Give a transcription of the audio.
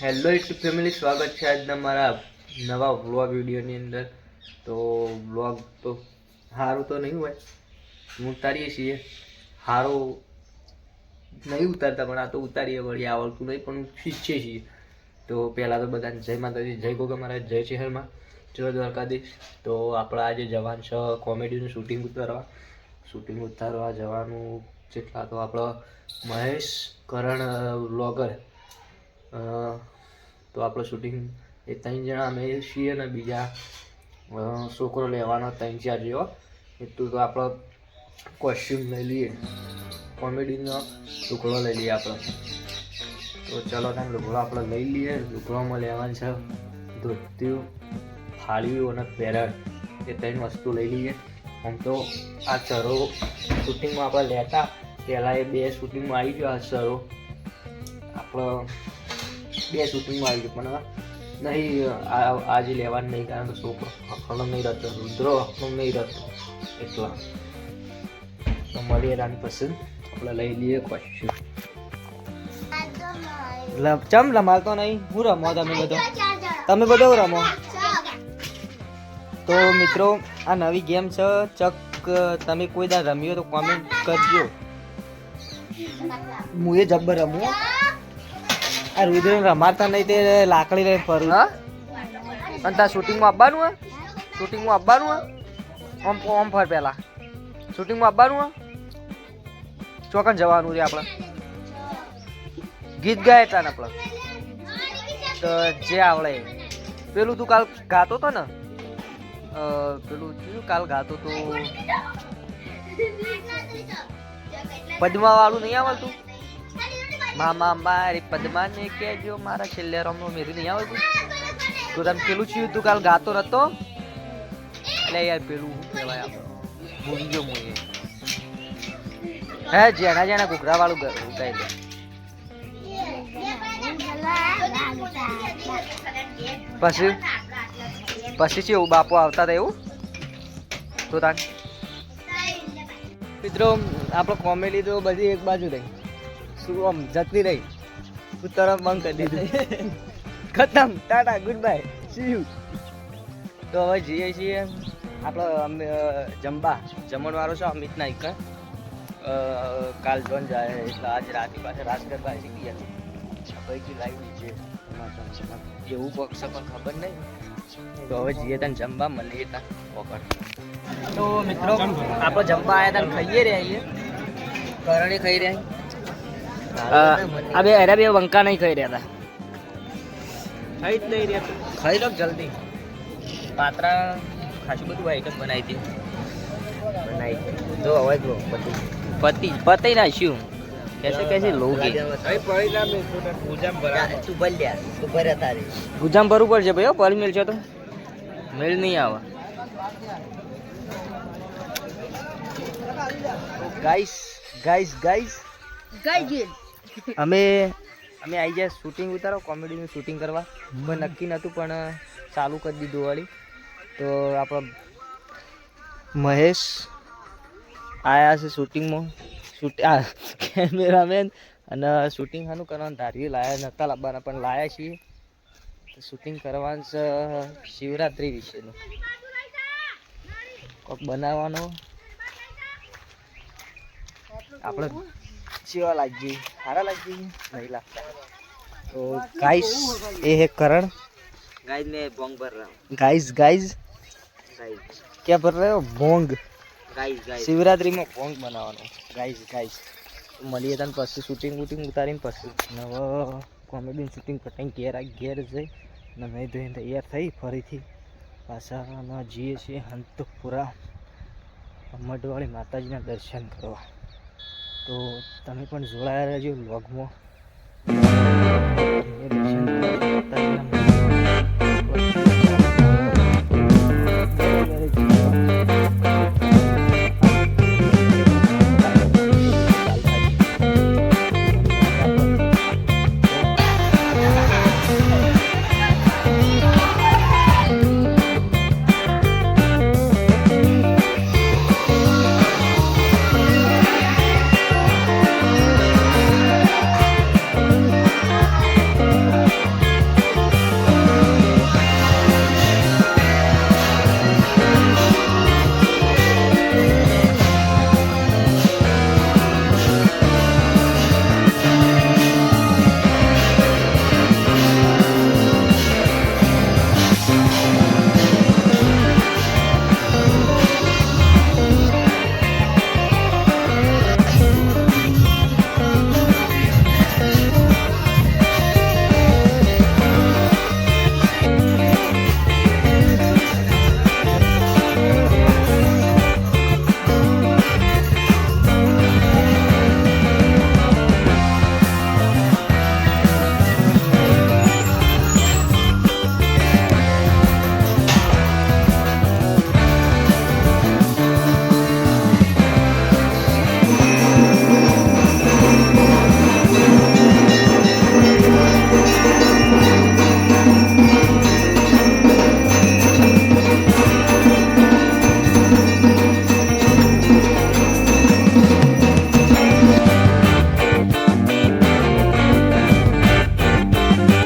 Hello YouTube family સ્વાગત છે આજના મારા નવા વ્લોગ વિડીયોની અંદર. તો વ્લોગ તો સારું તો નહીં હોય. ઉતારીએ છીએ. સારો નહીં ઉતારતા, પણ આ તો ઉતારીએ વળી. આવડતું નહીં, પણ શીખીએ છીએ. તો પહેલાં તો બધાને જય માતાજી, જય ગોગા મહારાજ, જય શહેરમાં. જય દ્વારકાધીશ. તો આપણા આજે જવાન છે કોમેડીનું શૂટિંગ ઉતારવા. શૂટિંગ ઉતારવા જવાનું જેટલા તો આપણો મહેશ કરણ વ્લોગર તો આપણે શૂટિંગ એ ત્રણ જણા અમે છીએ ને બીજા છોકરો લેવાનો ત્રણ ચાર જેવો. એટલું તો આપણો કોસ્ટ્યુમ લઈ લઈએ. કોમેડીનો ટુકડો લઈ લઈએ આપણે. તો ચલો તમે લુગડો આપણે લઈ લઈએ. લુગડોમાં લેવાનું છે ધોતિયું ફાળ્યું અને પેરડ એ ત્રણ વસ્તુ લઈ લઈએ. આમ તો આ ચરો શૂટિંગમાં આપણે લેતા પહેલાં એ બે શૂટિંગમાં આવી ગયો આ ચરો. આપણો બે શૂટિંગમાં આવી ગયું પણ નહીં આજે લેવાનું નહીં, કારણ કે છોકરો હકલો નહીં રહેતો, રુદ્રો હકલો નહીં રહેતો. એટલા. તો મળીએ રાની પસંદ. આપણે લઈ લઈએ કોસ્ટ્યુમ ચમ રમાલતો નહીં? હું રમો તમે બધો? તમે બધો રમો? તો મિત્રો, આ નવી ગેમ છે, ચક, તમે કોઈ દા રમ્યો તો કોમેન્ટ કરજો. હું એ જબ્બર રમું. આ રુદ્ર રમાડતા નહીં તે લાકડી લઈને ફરું. હા? અને તાર શૂટિંગમાં આવવાનું હે શૂટિંગમાં આવવાનું હે ઓમ ઓમ ફર પહેલા. શૂટિંગમાં આવવાનું હે ચોકન જવાનું છે આપણે ગીત ગાય હતા ને આપણે તો જે આવડે. પેલું તું કાલ ગાતો તો ને? પેલું કયું કાલ ગાતો તો? પદ્મા વાળું નહીં આવડતું? મામા મારી પદ્માને કહેજો મારા છેલ્લે રમનો મેરી નહીં આવડતું તો. તમે પેલું થયું તું કાલ ગાતો રહેતો એટલે યાર પેલું શું કહેવાય આપણે? ભૂલી ગયો હું જેણા જેણા ઘૂઘરા વાળું ગાઈ દે. પછી? પછી છે એવું બાપુ આવતા હતા એવું? તો તાન? મિત્રો, આપણો કોમેડી તો બધી એક બાજુ રહી. શું આમ જતી રહી? તું તરફ બંધ કરી દીધું. ખતમ. Tata good bye see you તો હવે જઈએ છીએ આપણો જમવા જમણવાળો છે અમિત નાઈક કાલ જોન જાય એટલે આજ રાતે પાસે રાસ ગરબા શીખી ગયા પૈકી લાવી છે એવું પક્ષ પણ ખબર નહીં. તો હવે જઈએ તને જમવા મળીએ તા પકડ. તો મિત્રો, આપણે જમવા આવ્યા તને ખાઈએ રહ્યા છીએ. કરણી ખાઈ રહ્યા આ બે અરે બે વંકા નહીં ખાઈ રહ્યા હતા ખાઈ જ નહીં રહ્યા ખાઈ લો જલ્દી પાત્રા ખાસું બધું આઈટમ બનાવી હતી બનાવી જો હવે જો બધું પતિ પતિ નાખ્યું कैसे कैसे लोगे ગુજામ ભરવું પડશે ભાઈ હો, પલ મિલ છે તો મેળ નહીં આવે ગાઈસ ગાઈસ ગાઈસ અમે અમે આવી જાય શૂટિંગ ઉતારો કોમેડીનું શૂટિંગ કરવા. કોઈ નક્કી નહોતું પણ ચાલુ કરી દીધું વળી. તો આપણો મહેશ આયા છે શૂટિંગમાં. શૂટ આ કેમેરામેન અને શૂટિંગ હાનું કરવાનું ધારી લાયા નહોતા લાવવાના પણ લાયા છીએ. તો શૂટિંગ કરવાનું છે શિવરાત્રિ વિશેનું. કોક બનાવવાનો. આપણે ચેવા લાગી સારા લાગી નહીં લાગતા તો ગાઈસ એ હે કરણ गाइस मैं बोंग भर रहा हूँ गाइस गाइस गाइस क्या भर रहे हो भोंग गाइस गाइस શિવરાત્રીમાં ભોંગ બનાવવાનો ગાઈસ ગાઈસ મળીએ તને પછી શૂટિંગ વૂટિંગ ઉતારીને પછી નવો કોમેડીનું શૂટિંગ પટાઈને ઘેર આ ઘેર જઈ અને નહીં ધોઈને તૈયાર થઈ ફરીથી પાછા અમે જઈએ છીએ હંતપુરા મઢવાળી માતાજીના દર્શન કરવા તો તમે પણ જોડાયા રહેજો વ્લોગમાં